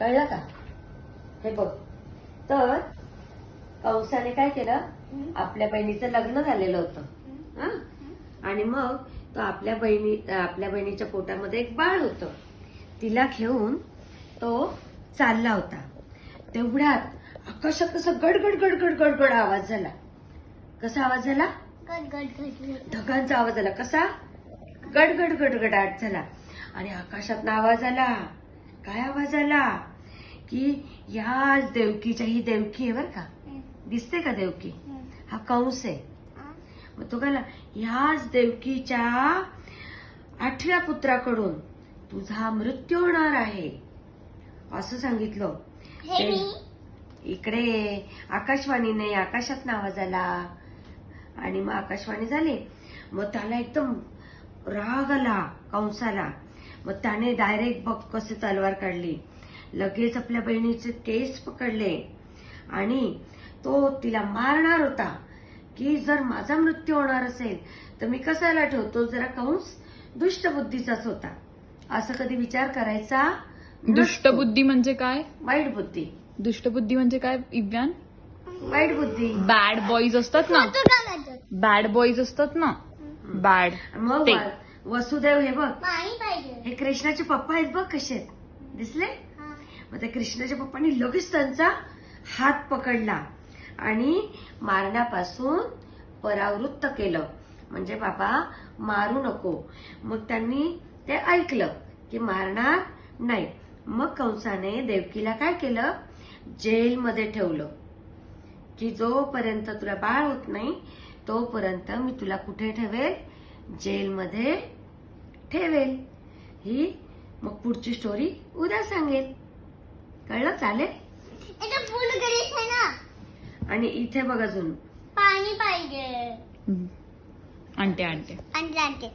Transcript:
कळलं का? हे बघ. तर कंसाने काय केलं? आपल्या बहिणीचं लग्न झालेलं होतं. हं? आणि मग तो आपल्या बहिणी आपल्या बहिणीच्या पोटामध्ये एक बाळ होतं. तिला घेऊन तो चालला होता. तेवढ्यात आकाशात कसं गडगड गडगड गडगड आवाज झाला. कसा आवाज झाला? ढगांचा आवाज आला कसा? गडगड गडगडाट झाला. आणि आकाशात आवाज आला. काय आवाज आला? की याच देवकीच्या ही देवकी आहे बर का? दिसते का देवकी? हा कंस आहे. मग तो काय ह्याच देवकीच्या आठव्या पुत्राकडून तुझा मृत्यू होणार आहे. असं सांगितलं. हे इकडे आकाशवाणीने आकाशात आवाज आला. आणि मग आकाशवाणी झाली. मग त्याला एकदम राग आला कंसाला. मग त्याने डायरेक्ट बघ कसे तलवार काढली. लगेच आपल्या बहिणीचे केस पकडले. आणि तो तिला मारणार होता की जर माझा मृत्यू होणार असेल तर मी कसाला ठेवतो? जरा कंस दुष्ट बुद्धीचाच होता. असं कधी विचार करायचा. दुष्टबुद्धी म्हणजे काय? वाईट बुद्धी. दुष्टबुद्धी म्हणजे काय इव्यान वाईट बुद्धी. बॅड बॉईज असतात ना. बॅड बॉईज असतात ना. बॅड मग वसुदेव हे बघ. हे कृष्णाचे पप्पा आहेत बघ कसे आहेत. दिसले? हा. मग त्या कृष्णाच्या पप्पांनी लगेच त्यांचा हात पकडला आणि मारण्यापासून परावृत्त केलं. म्हणजे बाबा मारू नको. मग त्यांनी ते ऐकलं की मारणार नाही. मग कंसाने देवकीला काय केलं? जेलमध्ये ठेवलं की जोपर्यंत तुला बाळ होत नाही तोपर्यंत मी तुला कुठे ठेवेल? जेलमध्ये ठेवेल. ही मग पुढची स्टोरी उद्या सांगेल. कळलं चालेल? इथं फुल गणेश आहे ना. आणि इथे बघ अजून पाणी पाहिजे. आणते आणते. आणि आणते.